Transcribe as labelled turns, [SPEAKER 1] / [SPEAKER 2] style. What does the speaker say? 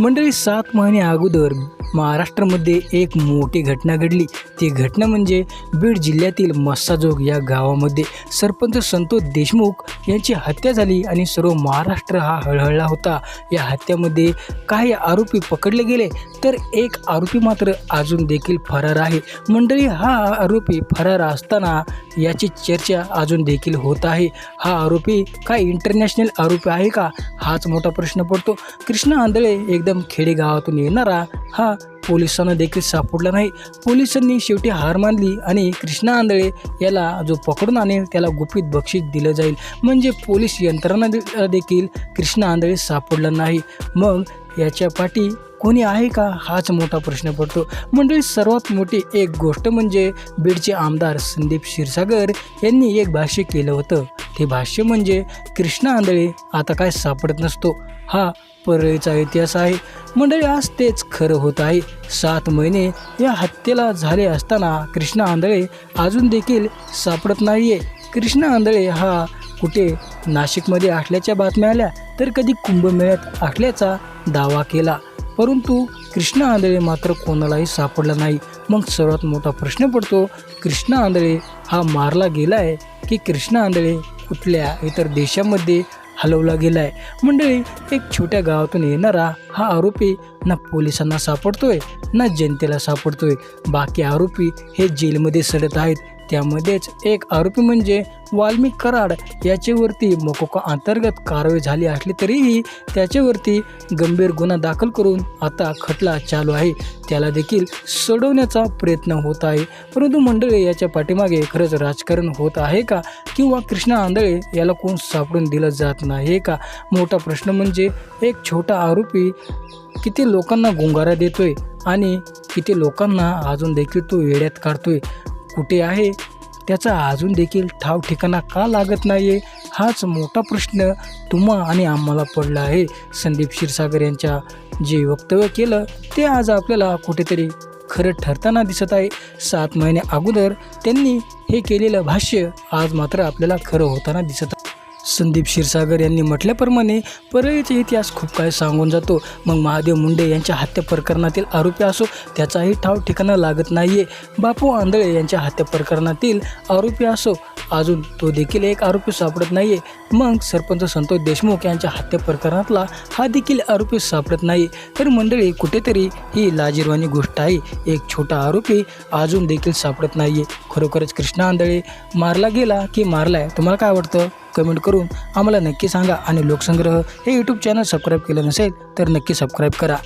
[SPEAKER 1] मंडळी सात महिने अगोदर महाराष्ट्रामध्ये एक मोठी घटना घडली. ती घटना म्हणजे बीड जिल्ह्यातील मस्साजोग या गावामध्ये सरपंच संतोष देशमुख यांची हत्या झाली आणि सर्व महाराष्ट्र हा हळहळला होता. या हत्येमध्ये काही आरोपी पकडले गेले तर एक आरोपी मात्र अजून देखील फरार आहे. मंडळी हा आरोपी फरार असताना याची चर्चा अजून देखील होत आहे. हा आरोपी काय इंटरनॅशनल आरोपी आहे का? हाच मोठा प्रश्न पडतो. कृष्णा आंधळे एकदम खेडेगावातून येणारा हा पोलिसांना देखील सापडला नाही. पोलिसांनी शेवटी हार मानली आणि कृष्णा आंधळे याला जो पकडून आणेल त्याला गुपित बक्षीस दिलं जाईल. म्हणजे पोलीस यंत्रणा दे- देखील कृष्णा आंधळे सापडला नाही. मग याच्या पाठी कोणी आहे का? हाच मोठा प्रश्न पडतो. मंडळी सर्वात मोठी एक गोष्ट म्हणजे बीडचे आमदार संदीप क्षीरसागर यांनी एक भाष्य केलं होतं. ते भाष्य म्हणजे कृष्णा आंधळे आता काय सापडत नसतो. हा परळीचा इतिहास आहे. मंडळी आज तेच खरं होत आहे. सात महिने या हत्येला झाले असताना कृष्णा आंधळे अजून देखील सापडत नाहीये. कृष्णा आंधळे हा कुठे नाशिकमध्ये आठल्याच्या बातम्या आल्या तर कधी कुंभमेळ्यात आठल्याचा दावा केला. परंतु कृष्णा आंधळे मात्र कोणालाही सापडला नाही. मग सर्वात मोठा प्रश्न पडतो कृष्णा आंधळे हा मारला गेला आहे की कृष्णा आंधळे कुठल्या इतर देशामध्ये हलवला गेला आहे मंडळी एक छोट्या गावातून येणारा हा आरोपी ना पोलिसांना सापडतोय ना जनतेला सापडतोय. बाकी आरोपी हे जेलमध्ये सडत आहेत. त्यामध्येच एक आरोपी म्हणजे वाल्मिक कराड याच्यावरती मोकोका अंतर्गत कारवाई झाली असली तरीही त्याच्यावरती गंभीर गुन्हा दाखल करून आता खटला चालू आहे. त्याला देखील सोडवण्याचा प्रयत्न होत आहे. परंतु मंडळी याच्या पाठीमागे खरंच राजकारण होत आहे का? किंवा कृष्णा आंधळे याला कोण सापडून दिलं जात नाही का? मोठा प्रश्न म्हणजे एक छोटा आरोपी किती लोकांना गुंगारा देतोय आणि किती लोकांना अजून देखील तो वेड्यात काढतोय? कुठे आहे? त्याचा अजून देखील ठाव ठिकाणा का लागत नाही आहे हाच मोठा प्रश्न तुम्हा आणि आम्हाला पडला आहे. संदीप क्षीरसागर यांच्या जे वक्तव्य केलं ते आज आपल्याला कुठेतरी खरं ठरताना दिसत आहे. सात महिने अगोदर त्यांनी हे केलेलं भाष्य आज मात्र आपल्याला खरं होताना दिसत आहे संदीप क्षीरसागर यांनी म्हटल्याप्रमाणे परळीचा इतिहास खूप काय सांगून जातो. मग महादेव मुंडे यांच्या हत्या प्रकरणातील आरोपी असो त्याचाही ठाव ठिकाणा लागत नाही आहे बापू आंधळे यांच्या हत्या प्रकरणातील आरोपी असो अजून तो देखील एक आरोपी सापडत नाही आहे मग सरपंच संतोष देशमुख यांच्या हत्या प्रकरणातला हा देखील आरोपी सापडत नाही तर मंडळी कुठेतरी ही लाजीरवाणी गोष्ट आहे. एक छोटा आरोपी अजून देखील सापडत नाही आहे खरोखरच कृष्णा आंधळे मारला गेला की मारला आहे तुम्हाला काय वाटतं? कमेंट करून आम्हाला नक्की सांगा आणि लोकसंग्रह हे यूट्यूब चॅनल सबस्क्राईब केलं नसेल तर नक्की सबस्क्राईब करा.